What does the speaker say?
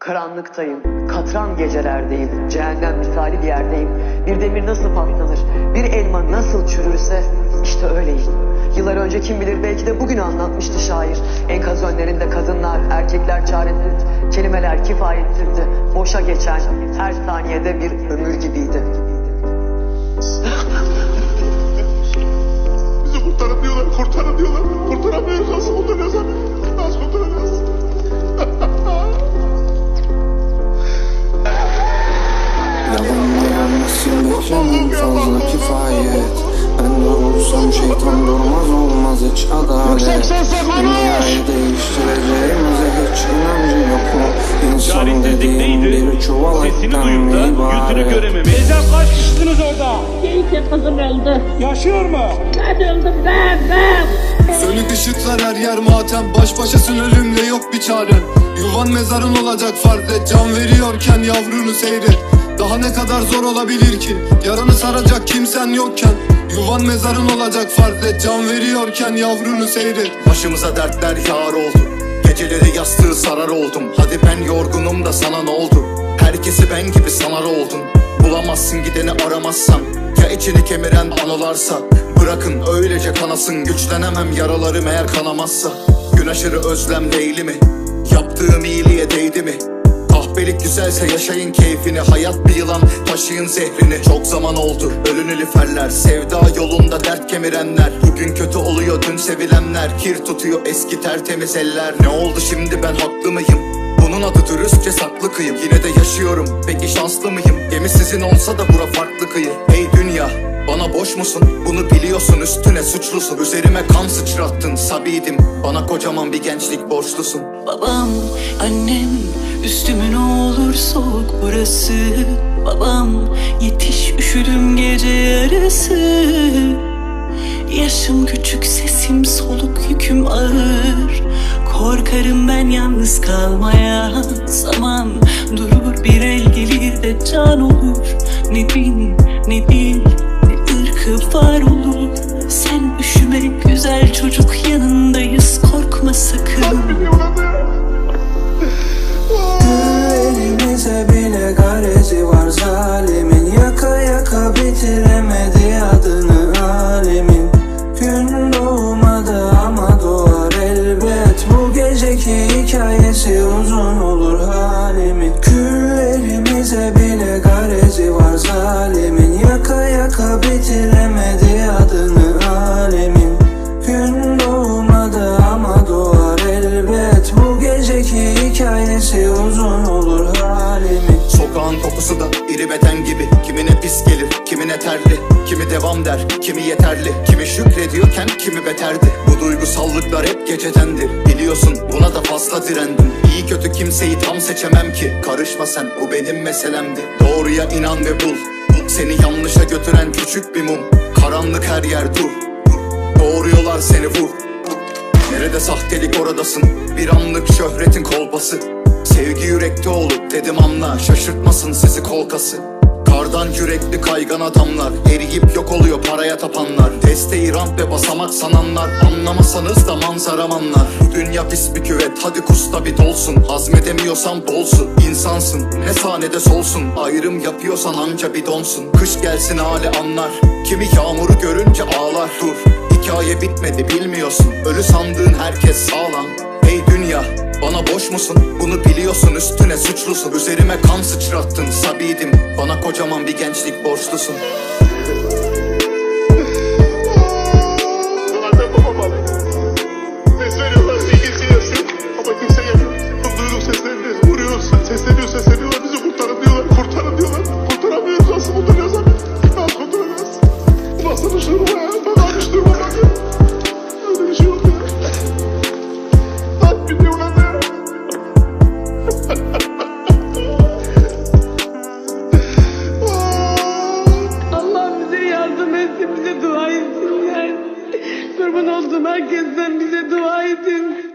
Karanlıktayım, katran gecelerdeyim, cehennem misali bir yerdeyim. Bir demir nasıl patlanır, bir elma nasıl çürürse işte öyleyim. Yıllar önce kim bilir belki de bugün anlatmıştı şair. Enkaz önlerinde kadınlar, erkekler çaresiz, kelimeler kifayetsizdi. Boşa geçen her saniyede bir ömür gibiydi. Bizi kurtarın diyorlar, kurtarın diyorlar. Kurtaramıyoruz, hiç adalet Dünyayı değiştireceğimize hiç inancın yok mu? İnsan dediğin neydi? bir çuval etten yüzünü ibaret. Teyzem kaç kişisiniz orada? İki kızım öldü. Yaşıyor mu? Ben öldüm ben ben. Sönük ışıklar her yer matem Baş başasın ölümle yok bir çaren Yuvan mezarın olacak fark et Can veriyorken yavrunu seyret Daha ne kadar zor olabilir ki Yaranı saracak kimsen yokken Yuvan mezarın olacak fark et Can veriyorken yavrunu seyret Başımıza dertler yar oldu. Geceleri yastığı sarar oldum. Hadi ben yorgunum da sana ne oldu? Herkesi ben gibi sanar oldun. Bulamazsın gideni aramazsan. Ya içini kemiren anılarsa. Bırakın öylece kanasın. Güçlenemem yaralarım eğer kanamazsa. Gün aşırı özlem değil mi? Yaptığım iyiliğe değdi mi? Kahpelik güzelse yaşayın keyfini. Hayat bir yılan taşıyın zehrini. Çok zaman oldu ölün eliferler Sevda yolunda dert kemirenler. Bugün kötü oluyor dün sevilenler. Kir tutuyor eski tertemiz eller. Ne oldu şimdi ben haklı mıyım? Bunun adı dürüstçe saklı kıyım. Yine de yaşıyorum peki şanslı mıyım? Gemi sizin olsa da bura farklı kıyı Ey dünya bana boş musun? Bunu biliyorsun üstüne suçlusun. Üzerime kan sıçrattın sabiydim Bana kocaman bir gençlik borçlusun. Babam, annem, üstüme ne olur soğuk burası. Babam, yetiş üşüdüm gece yarısı. Yaşım küçük, sesim soluk, yüküm ağır. Korkarım ben yalnız kalmaya. Zaman durur bir el gelir de can olur. Ne din, ne dil, ırkı var olur Sen üşüme güzel çocuk yanındayız. Korkma sakın beden gibi Kimine pis gelir, kimine terli Kimi devam der, kimi yeterli Kimi şükrediyorken kimi beterdi. Bu duygusallıklar hep gecedendir Biliyorsun buna da fazla direndim. İyi kötü kimseyi tam seçemem ki Karışma sen bu benim meselemdi. Doğruya inan ve bul Seni yanlışa götüren küçük bir mum. Karanlık her yer dur Doğruyorlar seni vur Nerede sahtelik oradasın? Bir anlık şöhretin kolpası Sevgi yürekte olup dedim anla Şaşırtmasın sizi kolkası. Kardan yürekli kaygan adamlar Eriyip yok oluyor paraya tapanlar. Desteği rant ve basamak sananlar Anlamasanız da manzaram anlar dünya pis bir küvet hadi kusta bir dolsun. Hazmedemiyorsan bolsun insansın Ne sahnede solsun. Ayrım yapıyorsan anca bir donsun. Kış gelsin hali anlar. Kimi yağmuru görünce ağlar. Dur Hikaye bitmedi bilmiyorsun. Ölü sandığın herkes sağlam bana boş musun? Bunu biliyorsun üstüne suçlusun. Üzerime kan sıçrattın sabiydim Bana kocaman bir gençlik borçlusun Kurban olduğum herkesten bize dua edin.